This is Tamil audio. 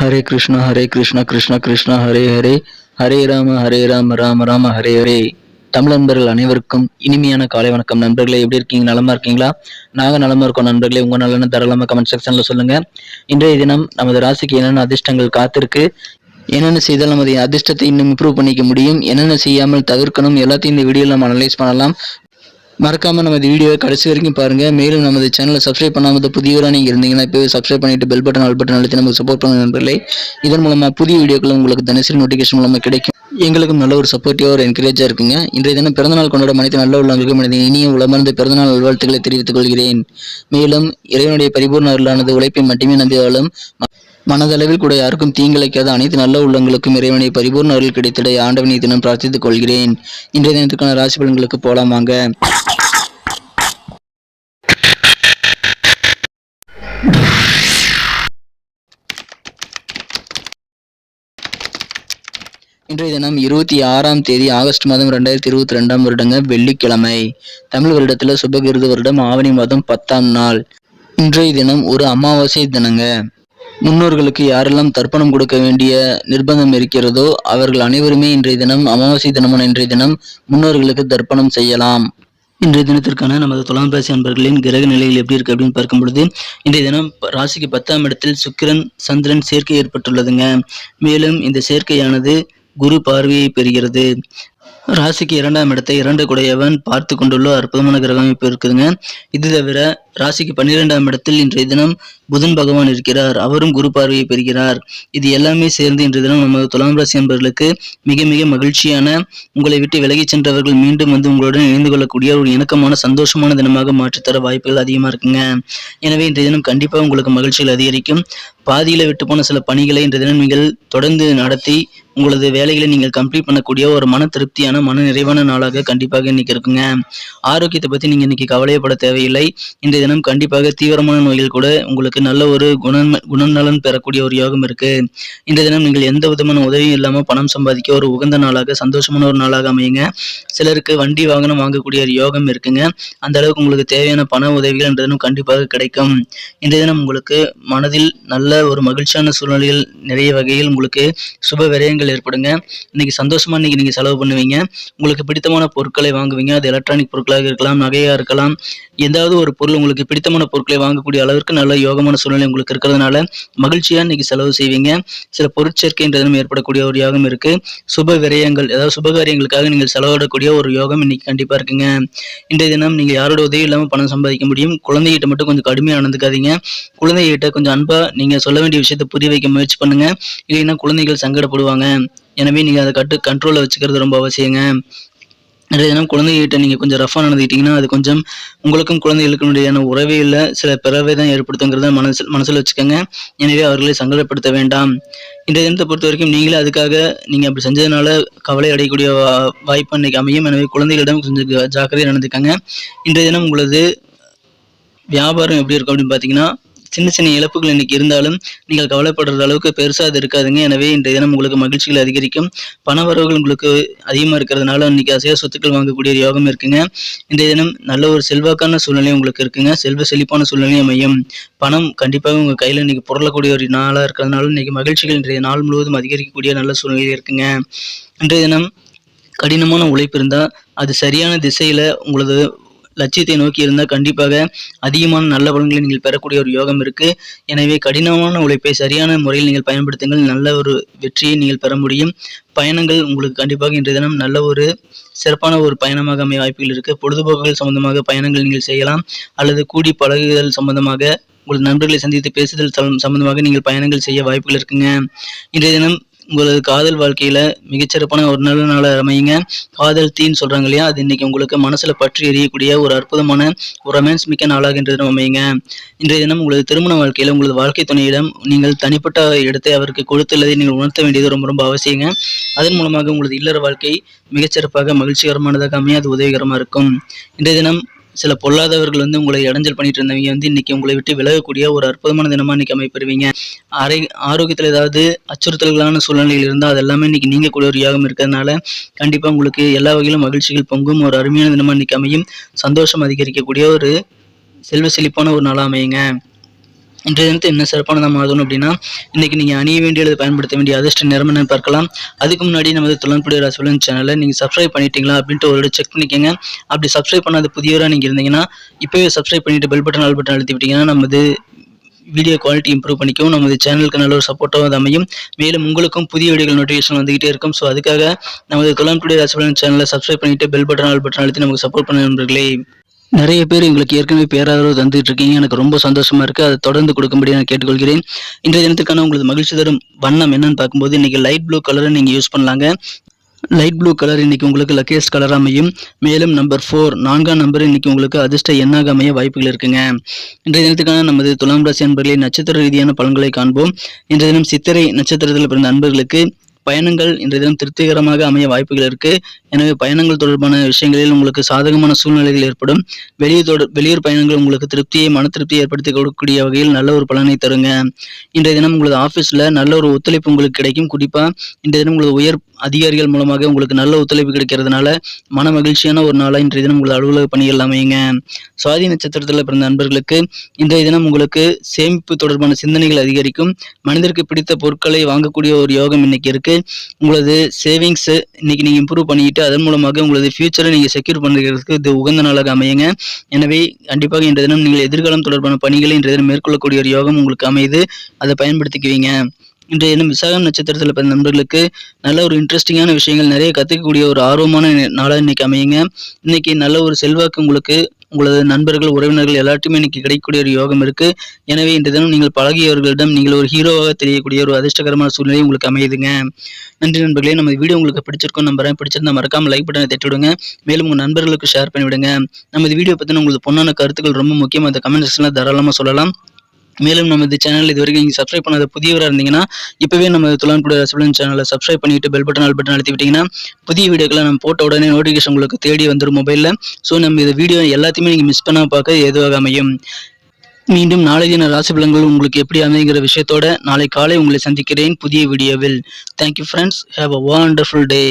ஹரே கிருஷ்ணா ஹரே கிருஷ்ணா கிருஷ்ணா கிருஷ்ணா ஹரே ஹரே. ஹரே ராம ஹரே ராம ராம ராம ஹரே ஹரே. தமிழ் நண்பர்கள் அனைவருக்கும் இனிமையான காலை வணக்கம். நண்பர்களே எப்படி இருக்கீங்க? நலமா இருக்கீங்களா? நாங்க நலமா இருக்கோம் நண்பர்களே. உங்க நலன்னு தாராளமா கமெண்ட் செக்ஷன்ல சொல்லுங்க. இன்றைய தினம் நமது ராசிக்கு என்னென்ன அதிர்ஷ்டங்கள் காத்திருக்கு? என்னென்ன செய்தால் நமது அதிர்ஷ்டத்தை இன்னும் இம்ப்ரூவ் பண்ணிக்க முடியும்? என்னென்ன செய்யாமல் தவிர்க்கணும்? எல்லாத்தையும் இந்த வீடியோவில் நம்ம அனலைஸ் பண்ணலாம். மறக்காம நமது வீடியோவை கடைசி வரைக்கும் பாருங்க. மேலும் நமது சேனலை சப்ஸ்கிரைப் பண்ணாமல் புதியவராக நீங்கள் இருந்தீங்கன்னா இப்போ சப்ஸ்கிரைப் பண்ணிட்டு பெல் பட்டன் ஆல் பட்டன் அழுத்தி நமக்கு சப்போர்ட் பண்ண நண்பர்களே. இதன் மூலமாக புதிய வீடியோக்கள் உங்களுக்கு தினசரி நோட்டிஃபிகேஷன் மூலமாக கிடைக்கும். எங்களுக்கும் நல்ல ஒரு சப்போர்ட்டிவாக ஒரு என்கரேஜாக இருக்குங்க இன்றைய தினம் பிறந்தநாள் கொண்டாட மனித நல்ல உள்ளவங்களுக்கு மனித இனிய உளமர்ந்த பிறந்தநாள் நல்வாழ்த்துக்களை தெரிவித்துக் கொள்கிறேன். மேலும் இறைவனுடைய பரிபூர்ண அருளானது உழைப்பை மட்டுமே நம்பியாலும் மனதளவில் கூட யாருக்கும் தீங்கிழைக்காத அனைத்து நல்ல உள்ளங்களுக்கும் இறைவனை பரிபூர்ண அருள் கிடைத்திட ஆண்டவனை தினம் பிரார்த்தித்துக் கொள்கிறேன். இன்றைய தினத்துக்கான ராசி பலன்களுக்கு போலாம் வாங்க. இன்றைய தினம் இருபத்தி ஆறாம் தேதி ஆகஸ்ட் மாதம் ரெண்டாயிரத்தி இருபத்தி ரெண்டாம் வருடங்க வெள்ளிக்கிழமை. தமிழ் வருடத்துல சுபகிருது வருடம் ஆவணி மாதம் பத்தாம் நாள். இன்றைய தினம் ஒரு அமாவாசை தினங்க. முன்னோர்களுக்கு யாரெல்லாம் தர்ப்பணம் கொடுக்க வேண்டிய நிர்பந்தம் இருக்கிறதோ அவர்கள் அனைவருமே இன்றைய தினம் அமாவாசை தினமான இன்றைய தினம் முன்னோர்களுக்கு தர்ப்பணம் செய்யலாம். இன்றைய தினத்திற்கான நமது துலாம் ராசி அன்பர்களின் கிரக நிலையில் எப்படி இருக்கு அப்படின்னு பார்க்கும் பொழுது இன்றைய தினம் ராசிக்கு பத்தாம் இடத்தில் சுக்கிரன் சந்திரன் சேர்க்கை ஏற்பட்டுள்ளதுங்க. மேலும் இந்த சேர்க்கையானது குரு பார்வையை பெறுகிறது. ராசிக்கு இரண்டாம் இடத்தை இரண்டு குடையவன் பார்த்து கொண்டுள்ள அற்புதமான கிரக அமைப்பு இருக்குதுங்க. இது தவிர ராசிக்கு பன்னிரெண்டாம் இடத்தில் இன்றைய தினம் புதன் பகவான் இருக்கிறார். அவரும் குரு பார்வையை பெறுகிறார். இது எல்லாமே சேர்ந்து இன்றைய தினம் நமது துலாம் ராசி என்பவர்களுக்கு மிக மிக மகிழ்ச்சியான உங்களை விட்டு விலகி சென்றவர்கள் மீண்டும் வந்து உங்களுடன் இணைந்து கொள்ளக்கூடிய ஒரு இணக்கமான சந்தோஷமான தினமாக மாற்றித்தர வாய்ப்புகள் அதிகமா இருக்குங்க. எனவே இன்றைய தினம் கண்டிப்பாக உங்களுக்கு மகிழ்ச்சிகள் அதிகரிக்கும். பாதியில விட்டு போன சில பணிகளை இன்று தினம் நீங்கள் தொடர்ந்து நடத்தி உங்களது வேலைகளை நீங்கள் கம்ப்ளீட் பண்ணக்கூடிய ஒரு மன திருப்தியான மன நிறைவான நாளாக கண்டிப்பாக இன்னைக்கு இருக்குங்க. ஆரோக்கியத்தை பத்தி நீங்க இன்னைக்கு கவலையப்பட தேவையில்லை. இன்றைய தினம் கண்டிப்பாக தீவிரமான நோய்கள் கூட உங்களுக்கு நல்ல ஒரு குண குணநலன் பெறக்கூடிய ஒரு யோகம் இருக்கு. இன்றைய தினம் நீங்கள் எந்த விதமான உதவியும் இல்லாம பணம் சம்பாதிக்க ஒரு உகந்த நாளாக சந்தோஷமான ஒரு நாளாக அமையுங்க. சிலருக்கு வண்டி வாகனம் வாங்கக்கூடிய ஒரு யோகம் இருக்குங்க. அந்த அளவுக்கு உங்களுக்கு தேவையான பண உதவிகள் இன்றைய தினம் கண்டிப்பாக கிடைக்கும். இன்றைய தினம் உங்களுக்கு மனதில் நல்ல ஒரு மகிழ்ச்சியான சூழ்நிலைகள் நிறைய வகையில் உங்களுக்கு சுப விரயங்கள் ஏற்படுங்க. இன்னைக்கு சந்தோஷமா இன்னைக்கு நீங்க செலவு பண்ணுவீங்க. உங்களுக்கு பிடித்தமான பொருட்களை வாங்குவீங்க. அது எலக்ட்ரானிக் பொருட்களாக இருக்கலாம் நகையா இருக்கலாம். ஏதாவது ஒரு பொருள் உங்களுக்கு பிடித்தமான பொருட்களை வாங்கக்கூடிய அளவிற்கு நல்ல யோகமான சூழ்நிலை உங்களுக்கு இருக்கிறதுனால மகிழ்ச்சியா இன்னைக்கு செலவு செய்வீங்க. சில பொருட்சேர்க்கைன்றதும் ஏற்படக்கூடிய ஒரு யோகம் இருக்கு. சுப விரயங்கள் அதாவது சுபகாரியங்களுக்காக நீங்கள் செலவிடக்கூடிய ஒரு யோகம் இன்னைக்கு கண்டிப்பா இருக்குங்க. இன்றைய தினம் நீங்க யாரோட உதவி இல்லாம பணம் சம்பாதிக்க முடியும். குழந்தைகிட்ட மட்டும் கொஞ்சம் கடுமையா நடந்துக்காதீங்க குழந்தைகிட்ட கொஞ்சம் அன்பா நீங்க சொல்ல வேண்டிய விஷயத்தை புரிய வைக்க முயற்சி பண்ணுங்க. இல்லைன்னா குழந்தைகள் சங்கடப்படுவாங்க. எனவே நீங்கள் அதை கட்டு கண்ட்ரோலில் வச்சுக்கிறது ரொம்ப அவசியங்க. நிறைய தினம் குழந்தைகிட்ட நீங்கள் கொஞ்சம் ரஃபாக நடந்துக்கிட்டீங்கன்னா அது கொஞ்சம் உங்களுக்கும் குழந்தைகளுக்கும் இடையான உறவையில் சில பிறவை தான் ஏற்படுத்துங்கிறத மனசில் மனசில் வச்சுக்கோங்க. எனவே அவர்களை சங்கடப்படுத்த வேண்டாம். இன்றைய தினத்தை பொறுத்த வரைக்கும் நீங்களே அதுக்காக நீங்கள் அப்படி செஞ்சதுனால கவலை அடையக்கூடிய வா- வாய்ப்பு இன்னைக்கு அமையும். எனவே குழந்தைகளிடம் கொஞ்சம் ஜாக்கிரதையாக ஜாக்கிரதையா நடந்துக்கங்க. இன்றைய தினம் உங்களது வியாபாரம் எப்படி இருக்கும் அப்படின்னு பார்த்தீங்கன்னா சின்ன சின்ன இழப்புகள் இன்னைக்கு இருந்தாலும் நீங்கள் கவலைப்படுற அளவுக்கு பெருசாக அது இருக்காதுங்க. எனவே இன்றைய தினம் உங்களுக்கு மகிழ்ச்சிகள் அதிகரிக்கும். பண வரவுகள் உங்களுக்கு அதிகமாக இருக்கிறதுனால இன்னைக்கு அசையா சொத்துக்கள் வாங்கக்கூடிய ஒரு யோகம் இருக்குங்க. இன்றைய தினம் நல்ல ஒரு செல்வாக்கான சூழ்நிலை உங்களுக்கு இருக்குங்க. செல்வ செழிப்பான சூழ்நிலை அமையும். பணம் கண்டிப்பாக உங்கள் கையில் இன்னைக்கு பொருளக்கூடிய ஒரு நாளாக இருக்கிறதுனால இன்னைக்கு மகிழ்ச்சிகள் இன்றைய நாள் முழுவதும் அதிகரிக்கக்கூடிய நல்ல சூழ்நிலை இருக்குங்க. இன்றைய தினம் கடினமான உழைப்பு இருந்தால் அது சரியான திசையில் உங்களது லட்சியத்தை நோக்கி இருந்தால் கண்டிப்பாக அதிகமான நல்ல பலன்களை நீங்கள் பெறக்கூடிய ஒரு யோகம் இருக்குது எனவே கடினமான உழைப்பை சரியான முறையில் நீங்கள் பயன்படுத்துங்கள். நல்ல ஒரு வெற்றியை நீங்கள் பெற முடியும். பயணங்கள் உங்களுக்கு கண்டிப்பாக இன்றைய தினம் நல்ல ஒரு சிறப்பான ஒரு பயணமாக அமைய வாய்ப்புகள் இருக்குது பொழுதுபோக்குகள் சம்பந்தமாக பயணங்கள் நீங்கள் செய்யலாம். அல்லது கூடி பழகுதல் சம்பந்தமாக உங்கள் நண்பர்களை சந்தித்து பேசுதல் சம்பந்தமாக நீங்கள் பயணங்கள் செய்ய வாய்ப்புகள் இருக்குங்க. இன்றைய தினம் உங்களது காதல் வாழ்க்கையில் மிகச்சிறப்பான ஒரு நல்ல நாளாக அமையுங்க. காதல் தீன்னு சொல்கிறாங்க இல்லையா? அது இன்னைக்கு உங்களுக்கு மனசில் பற்றி எரியக்கூடிய ஒரு அற்புதமான ஒரு ரொமான்ஸ் மிக்க நாளாக இன்றைய தினம் அமையுங்க. இன்றைய தினம் உங்களது திருமண வாழ்க்கையில் உங்களது வாழ்க்கை துணையிடம் நீங்கள் தனிப்பட்ட இடத்தை அவருக்கு கொடுத்துள்ளதை நீங்கள் உணர்த்த வேண்டியது ரொம்ப ரொம்ப அவசியங்க. அதன் மூலமாக உங்களது இல்லற வாழ்க்கை மிகச்சிறப்பாக மகிழ்ச்சிகரமானதாக அமைய அது உதவிகரமாக இருக்கும். இன்றைய தினம் சில பொல்லாதவர்கள் வந்து உங்களை இடைஞ்சல் பண்ணிட்டு இருந்தவங்க வந்து இன்னைக்கு உங்களை விட்டு விலகக்கூடிய ஒரு அற்புதமான தினமாக இன்னைக்கு அமைப்பெறுவீங்க. அரை ஆரோக்கியத்தில் ஏதாவது அச்சுறுத்தல்களான சூழ்நிலையில் இருந்தால் அது எல்லாமே இன்னைக்கு நீங்கக்கூடிய ஒரு யோகம் இருக்கிறதுனால கண்டிப்பாக உங்களுக்கு எல்லா வகையிலும் மகிழ்ச்சிகள் பொங்கும். ஒரு அருமையான தினமாக இன்னைக்கு அமையும். சந்தோஷம் அதிகரிக்கக்கூடிய ஒரு செல்வ செழிப்பான ஒரு நாளாக அமையுங்க. இன்றைய தினத்தை என்ன சிறப்பானதாக மாதணும் அப்படின்னா இன்றைக்கி நீங்கள் அணிய வேண்டியது பயன்படுத்த வேண்டிய அதிர்ஷ்ட நிறம் பார்க்கலாம். அதுக்கு முன்னாடி நமது துளன்புடைய ராசிபலன் சேனலை நீங்கள் சப்ஸ்கிரைப் பண்ணிட்டீங்களா அப்படின்ட்டு ஒரு செக் பண்ணிக்கோங்க. அப்படி சப்ஸ்கிரைப் பண்ணாத புதியவராக நீங்கள் இருந்தீங்கன்னா இப்போவே சப்ஸ்கிரைப் பண்ணிவிட்டு பெல் பட்டன் ஆல் பட்டன் அழுத்தி விட்டீங்கன்னா நமது வீடியோ குவாலிட்டி இம்ப்ரூவ் பண்ணிக்கும். நமது சேனலுக்கு நல்ல ஒரு சப்போர்ட்டாக அமையும். மேலும் உங்களுக்கும் புதிய வீடியோகள் நோட்டிஃபிகேஷன் வந்துகிட்டே இருக்கும். ஸோ அதுக்காக நமது துலாம் ராசிபலன் சேனலை சப்ஸ்கிரைப் பண்ணிவிட்டு பெல் பட்டன் ஆல் பட்டன் அழுத்தி நமக்கு சப்போர்ட் பண்ண நண்பர்களே நிறைய பேர் எங்களுக்கு ஏற்கனவே பேராதரவு தந்துட்டு இருக்கீங்க எனக்கு ரொம்ப சந்தோஷமா இருக்கு. அதை தொடர்ந்து கொடுக்கும்படி நான் கேட்டுக்கொள்கிறேன். இன்றைய தினத்துக்கான உங்களுக்கு மகிழ்ச்சி தரும் வண்ணம் என்னன்னு பார்க்கும்போது இன்னைக்கு லைட் ப்ளூ கலரை நீங்க யூஸ் பண்ணலாங்க. லைட் ப்ளூ கலர் இன்னைக்கு உங்களுக்கு லக்கேஸ்ட் கலர் அமையும். மேலும் நம்பர் ஃபோர் நான்காம் நம்பர் இன்னைக்கு உங்களுக்கு அதிர்ஷ்ட எண்ணாக அமைய வாய்ப்புகள் இருக்குங்க. இன்றைய தினத்துக்கான நமது துலாம் ராசி அன்பர்களை நட்சத்திர ரீதியான பலன்களை காண்போம். இன்றைய தினம் சித்திரை நட்சத்திரத்தில் பிறந்த அன்பர்களுக்கு பயணங்கள் இன்றைய தினம் திருப்திகரமாக அமைய வாய்ப்புகள் இருக்கு. எனவே பயணங்கள் தொடர்பான விஷயங்களில் உங்களுக்கு சாதகமான சூழ்நிலைகள் ஏற்படும். வெளியூர் தொடர் வெளியூர் பயணங்கள் உங்களுக்கு திருப்தியை மன திருப்தியை ஏற்படுத்தி கொடுக்கக்கூடிய வகையில் நல்ல ஒரு பலனை தருங்க. இன்றைய தினம் உங்களது ஆஃபீஸில் நல்ல ஒரு ஒத்துழைப்பு உங்களுக்கு கிடைக்கும். குறிப்பாக இன்றைய தினம் உங்களது உயர் அதிகாரிகள் மூலமாக உங்களுக்கு நல்ல ஒத்துழைப்பு கிடைக்கிறதுனால மன மகிழ்ச்சியான ஒரு நாளாக இன்றைய தினம் உங்களது அலுவலக பணிகள் அமையுங்க. சுவாதி நட்சத்திரத்தில் பிறந்த நண்பர்களுக்கு இன்றைய தினம் உங்களுக்கு சேமிப்பு தொடர்பான சிந்தனைகள் அதிகரிக்கும். மனிதருக்கு பிடித்த பொருட்களை வாங்கக்கூடிய ஒரு யோகம் இன்னைக்கு இருக்கு. உங்களது சேவிங்ஸ் இன்னைக்கு நீங்க இம்ப்ரூவ் பண்ணிக்கிட்டு அதன் மூலமாக உங்களது ஃபியூச்சரை நீங்க செக்யூர் பண்ணுறதுக்கு இது உகந்த நாளாக அமையுங்க. எனவே கண்டிப்பாக இன்றைய தினம் நீங்கள் எதிர்காலம் தொடர்பான பணிகளை இன்றைய தினம் மேற்கொள்ளக்கூடிய ஒரு யோகம் உங்களுக்கு அமையுது. அதை பயன்படுத்திக்குவீங்க. இன்றைய தினம் விசாகம் நட்சத்திரத்தில் பிறந்த நண்பர்களுக்கு நல்ல ஒரு இன்ட்ரெஸ்டிங்கான விஷயங்கள் நிறைய கற்றுக்கக்கூடிய ஒரு ஆர்வமான நாளாக இன்னைக்கு அமையுங்க. இன்னைக்கு நல்ல ஒரு செல்வாக்கு உங்களுக்கு உங்களது நண்பர்கள் உறவினர்கள் எல்லாருக்குமே இன்னைக்கு கிடைக்கக்கூடிய ஒரு யோகம் இருக்கு. எனவே இன்று தினம் நீங்கள் பழகியவர்களிடம் நீங்கள் ஒரு ஹீரோவாக தெரியக்கூடிய ஒரு அதிர்ஷ்டகரமான சூழ்நிலை உங்களுக்கு அமையுதுங்க. நன்றி நண்பர்களே நம்ம வீடியோ உங்களுக்கு பிடிச்சிருக்கோம் நம்புறேன். பிடிச்சிருந்தா மறக்காம லைக் பட்டனை தட்டி விடுங்க மேலும் உங்க நண்பர்களுக்கு ஷேர் பண்ணிவிடுங்க. நமது நம்ம வீடியோ பத்தின உங்களுக்கு பொண்ணான கருத்துக்கள் ரொம்ப முக்கியம் அந்த கமெண்ட் செக்ஷன்ல தாராளமா சொல்லலாம். மேலும் நமது சேனல் இது வரைக்கும் நீங்கள் சப்ஸ்கிரைப் பண்ணாத புதியவராக இருந்தீங்கன்னா இப்போவே நம்ம துலான்குடி ரசபலன் சேனலை சப்ஸ்கிரைப் பண்ணிட்டு பெல் பட்டன் ஆல் பட்டன் அழுத்திவிட்டிங்கன்னா புதிய வீடியோக்களை நம்ம போட்ட உடனே நோட்டிஃபிகேஷன் உங்களுக்கு தேடி வந்துடும் மொபைலில் ஸோ நம்ம இந்த வீடியோ எல்லாத்தையுமே நீங்கள் மிஸ் பண்ணால் பார்க்க எதுவாக அமையும். மீண்டும் நாளை தின ராசி பலன்கள் உங்களுக்கு எப்படி அமைங்கிற விஷயத்தோட நாளை காலை உங்களை சந்திக்கிறேன் புதிய வீடியோவில். Thank you friends have a wonderful day